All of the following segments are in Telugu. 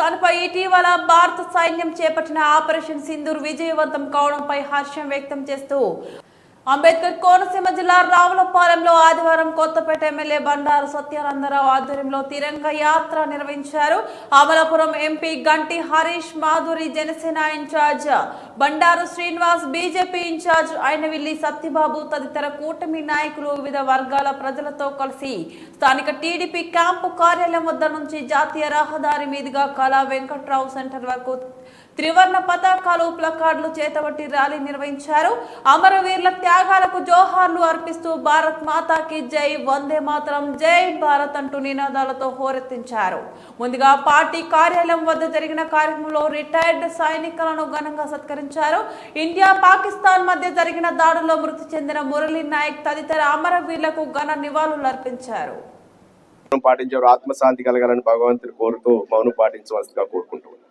పాకిస్తాన్పై ఇటీవల భారత సైన్యం చేపట్టిన ఆపరేషన్ సింధూర్ విజయవంతం కావడంపై హర్షం వ్యక్తం చేస్తూ అంబేద్కర్ కోనసీమ జిల్లా రావులపాలెంలో ఆదివారం కొత్తపేట ఎమ్మెల్యే బండారు సత్యానందరావు ఆధ్వర్యంలో తిరంగ యాత్ర నిర్వహించారు. Amalapuram MP Ganti Harish Madhuri Janasena incharge Bandaru Srinivas BJP incharge Ayinavilli Satyababu తదితర కూటమి నాయకులు వివిధ వర్గాల ప్రజలతో కలిసి స్థానిక టీడీపీ క్యాంపు కార్యాలయం వద్ద నుంచి జాతీయ రహదారి మీదుగా కళా వెంకట్రావు సెంటర్ వరకు త్రివర్ణ పతాకాలు ప్లకార్డులు చేతబట్టి ర్యాలీ నిర్వహించారు. అమరవీరుల త్యాగాలకు జోహార్లు అర్పిస్తూ భారత్ మాతాకి జై వందే మాతరం జై భారత్ అంటూ నినాదాలతో హోరెత్తించారు. ముందుగా పార్టీ కార్యాలయం వద్ద జరిగిన కార్యక్రమంలో రిటైర్డ్ సైనికులను ఘనంగా సత్కరించారు. ఇండియా పాకిస్తాన్ మధ్య జరిగిన దాడుల్లో మృతి చెందిన మురళీ నాయక్ తదితర అమరవీరులకు ఘన నివాళులు అర్పించారు. పాటించారు ఆత్మశాంతి కలగాలని భగవంతుని కోరుతూ మౌనం పాటించవలసిగా కోరుకుంటున్నాను.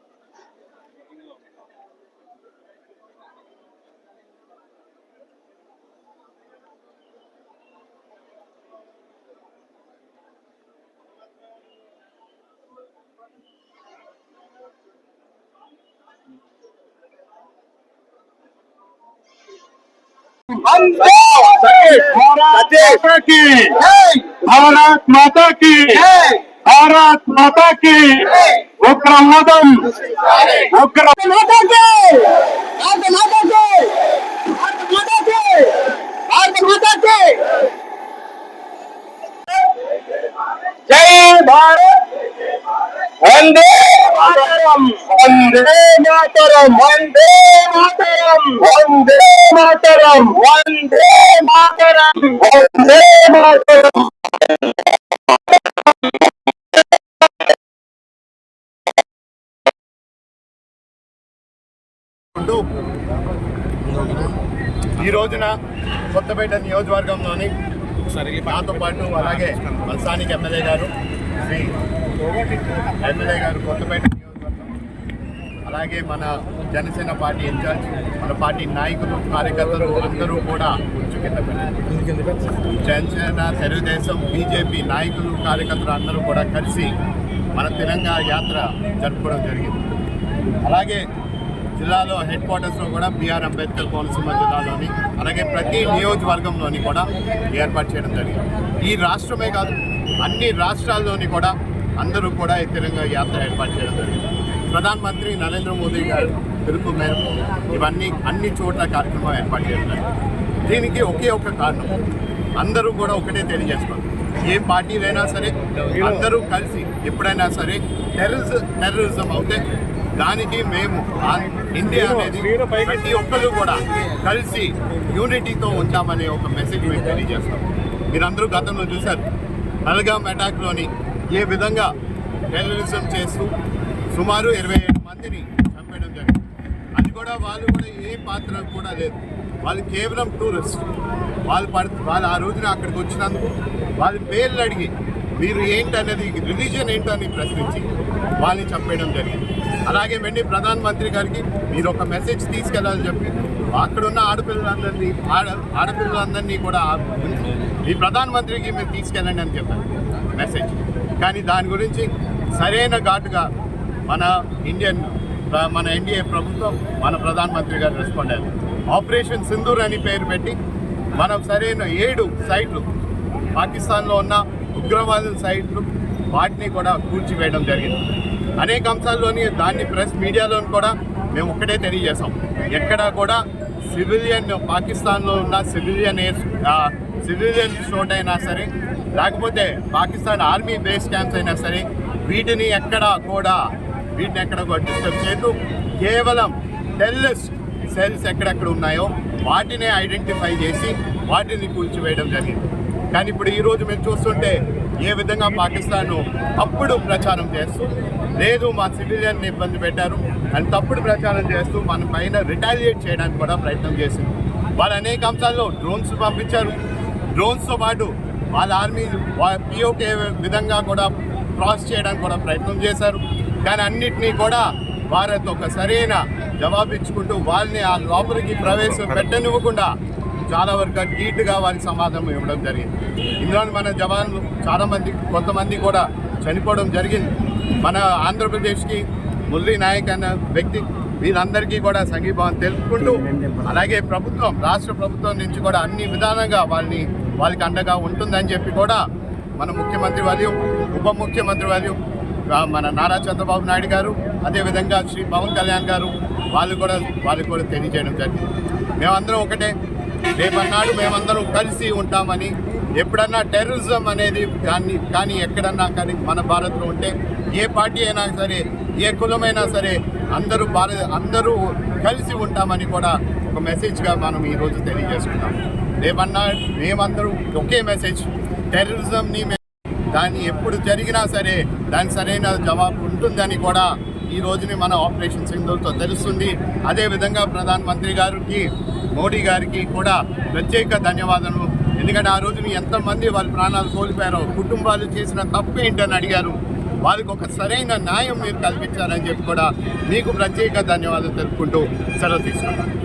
भारत माता की भारत माता की की उग्रवादम उग्र माता के भारत माता की भारत माता की भारत माता की जय भारत। वंदे ఈ రోజున కొత్తపేట నియోజకవర్గంలోని నాతో పాటు అలాగే మల్సానికి ఎమ్మెల్యే గారు శ్రీ ఎమ్మెల్యే గారు కొత్తపేట అలాగే మన జనసేన పార్టీ ఇన్ఛార్జ్ మన పార్టీ నాయకులు కార్యకర్తలు అందరూ కూడా కింద. జనసేన తెలుగుదేశం బీజేపీ నాయకులు కార్యకర్తలు అందరూ కూడా కలిసి మన తెలంగాణ యాత్ర జరుపుకోవడం జరిగింది. అలాగే జిల్లాలో హెడ్ క్వార్టర్స్లో కూడా బిఆర్ అంబేద్కర్ కోనసీమ జిల్లాలోని అలాగే ప్రతి నియోజకవర్గంలోని కూడా ఏర్పాటు చేయడం జరిగింది. ఈ రాష్ట్రమే కాదు అన్ని రాష్ట్రాల్లోని కూడా అందరూ కూడా ఈ తెలంగాణ యాత్ర ఏర్పాటు చేయడం జరిగింది. ప్రధానమంత్రి నరేంద్ర మోదీ గారు పిలుపు మేరకు ఇవన్నీ అన్ని చోట్ల కార్యక్రమం ఏర్పాటు చేయడం దీనికి ఒకే ఒక కారణం. అందరూ కూడా ఒకటే తెలియజేసుకోవాలి. ఏ పార్టీలైనా సరే అందరూ కలిసి ఎప్పుడైనా సరే టెర్రరిజం టెర్రరిజం అవుతే దానికి మేము ఇండియా అనేది ప్రతి ఒక్కరు కూడా కలిసి యూనిటీతో ఉంటామనే ఒక మెసేజ్ మేము తెలియజేస్తాం. మీరందరూ గతంలో చూశారు. అల్గామ్ అటాక్లోని ఏ విధంగా టెర్రరిజం చేస్తూ సుమారు ఇరవై ఏడు మందిని చంపేయడం జరిగింది. అది కూడా వాళ్ళు కూడా ఏ పాత్ర కూడా లేదు. వాళ్ళు కేవలం టూరిస్ట్ వాళ్ళు పడ వాళ్ళు ఆ రోజున అక్కడికి వచ్చినందుకు వాళ్ళ పేర్లు అడిగి మీరు ఏంటనేది రిలీజియన్ ఏంటని ప్రశ్నించి వాళ్ళని చంపేయడం జరిగింది. అలాగే వెండి ప్రధానమంత్రి గారికి మీరు ఒక మెసేజ్ తీసుకెళ్ళాలని చెప్పి అక్కడున్న ఆడపిల్లలందరినీ ఆడ ఆడపిల్లలందరినీ కూడా మీ ఈ ప్రధానమంత్రికి మీరు తీసుకెళ్ళండి అని చెప్పారు. మెసేజ్ కానీ దాని గురించి సరైన ఘాటుగా మన ఇండియన్ మన ఎన్డీఏ ప్రభుత్వం మన ప్రధానమంత్రి గారు రెస్పాండ్ అయ్యారు. ఆపరేషన్ సింధూర్ అని పేరు పెట్టి మనం సరైన ఏడు సైట్లు పాకిస్తాన్లో ఉన్న ఉగ్రవాదుల సైట్లు వాటిని కూడా కూల్చివేయడం జరిగింది. అనేక అంశాల్లోని దాన్ని ప్రెస్ మీడియాలోని కూడా మేము ఒక్కటే తెలియజేసాం ఎక్కడా కూడా సివిలియన్ పాకిస్తాన్లో ఉన్న సివిలియన్ ఎయిర్ సివిలియన్ చోట అయినా సరే లేకపోతే పాకిస్తాన్ ఆర్మీ బేస్ క్యాంప్స్ అయినా సరే వీటిని ఎక్కడా కూడా వీటిని ఎక్కడ కూడా డిస్టర్బ్ చేయదు కేవలం టెర్రరిస్ట్ సెల్స్ ఎక్కడెక్కడ ఉన్నాయో వాటినే ఐడెంటిఫై చేసి వాటిని కూల్చివేయడం జరిగింది. కానీ ఇప్పుడు ఈరోజు మేము చూస్తుంటే ఏ విధంగా పాకిస్తాన్ తప్పుడు ప్రచారం చేస్తూ లేదు మా సివిలియన్ని ఇబ్బంది పెట్టారు అని తప్పుడు ప్రచారం చేస్తూ మన పైన రిటాలియేట్ చేయడానికి కూడా ప్రయత్నం చేసింది. వాళ్ళు అనేక అంశాల్లో డ్రోన్స్ పంపించారు. డ్రోన్స్తో పాటు వాళ్ళ ఆర్మీ పిఓకే విధంగా కూడా క్రాస్ చేయడానికి కూడా ప్రయత్నం చేశారు. కానీ అన్నిటినీ కూడా భారత్ ఒక సరైన జవాబు ఇచ్చుకుంటూ వాళ్ళని ఆ లోపలికి ప్రవేశం పెట్టనివ్వకుండా చాలా వరకు నీట్గా వారికి సమాధానం ఇవ్వడం జరిగింది. ఇందులో మన జవాన్లు చాలామంది కొంతమంది కూడా చనిపోవడం జరిగింది. మన ఆంధ్రప్రదేశ్కి మురళీ నాయక్ అన్న వ్యక్తి వీరందరికీ కూడా సంఘీభావం తెలుపుకుంటూ అలాగే ప్రభుత్వం రాష్ట్ర ప్రభుత్వం నుంచి కూడా అన్ని విధానంగా వాళ్ళని వాళ్ళకి అండగా ఉంటుందని చెప్పి కూడా మన ముఖ్యమంత్రి వర్యం ఉప ముఖ్యమంత్రి వారు మన నారా చంద్రబాబు నాయుడు గారు అదేవిధంగా శ్రీ పవన్ కళ్యాణ్ గారు వాళ్ళు కూడా వాళ్ళు కూడా తెలియజేయడం జరిగింది. మేమందరం ఒకటే రేపన్నాడు మేమందరం కలిసి ఉంటామని ఎప్పుడన్నా టెర్రరిజం అనేది కానీ కానీ ఎక్కడన్నా కానీ మన భారత్లో ఉంటే ఏ పార్టీ అయినా సరే ఏ కులమైనా సరే అందరూ భారత అందరూ కలిసి ఉంటామని కూడా ఒక మెసేజ్గా మనం ఈరోజు తెలియజేసుకున్నాం. రేపన్నా మేమందరూ ఒకే మెసేజ్ టెర్రరిజంని దాన్ని ఎప్పుడు జరిగినా సరే దానికి సరైన జవాబు ఉంటుందని కూడా ఈ రోజుని మన ఆపరేషన్ సింధూర్తో తెలుస్తుంది. అదేవిధంగా ప్రధానమంత్రి గారికి మోడీ గారికి కూడా ప్రత్యేక ధన్యవాదాలు ఎందుకంటే ఆ రోజుని ఎంతమంది వాళ్ళ ప్రాణాలు కోల్పోయారో కుటుంబాలు చేసిన తప్పు ఏంటని అడిగారు. వాళ్ళకి ఒక సరైన న్యాయం మీరు కల్పించారని చెప్పి కూడా మీకు ప్రత్యేక ధన్యవాదాలు తెలుపుకుంటూ సెలవు తీసుకున్నాను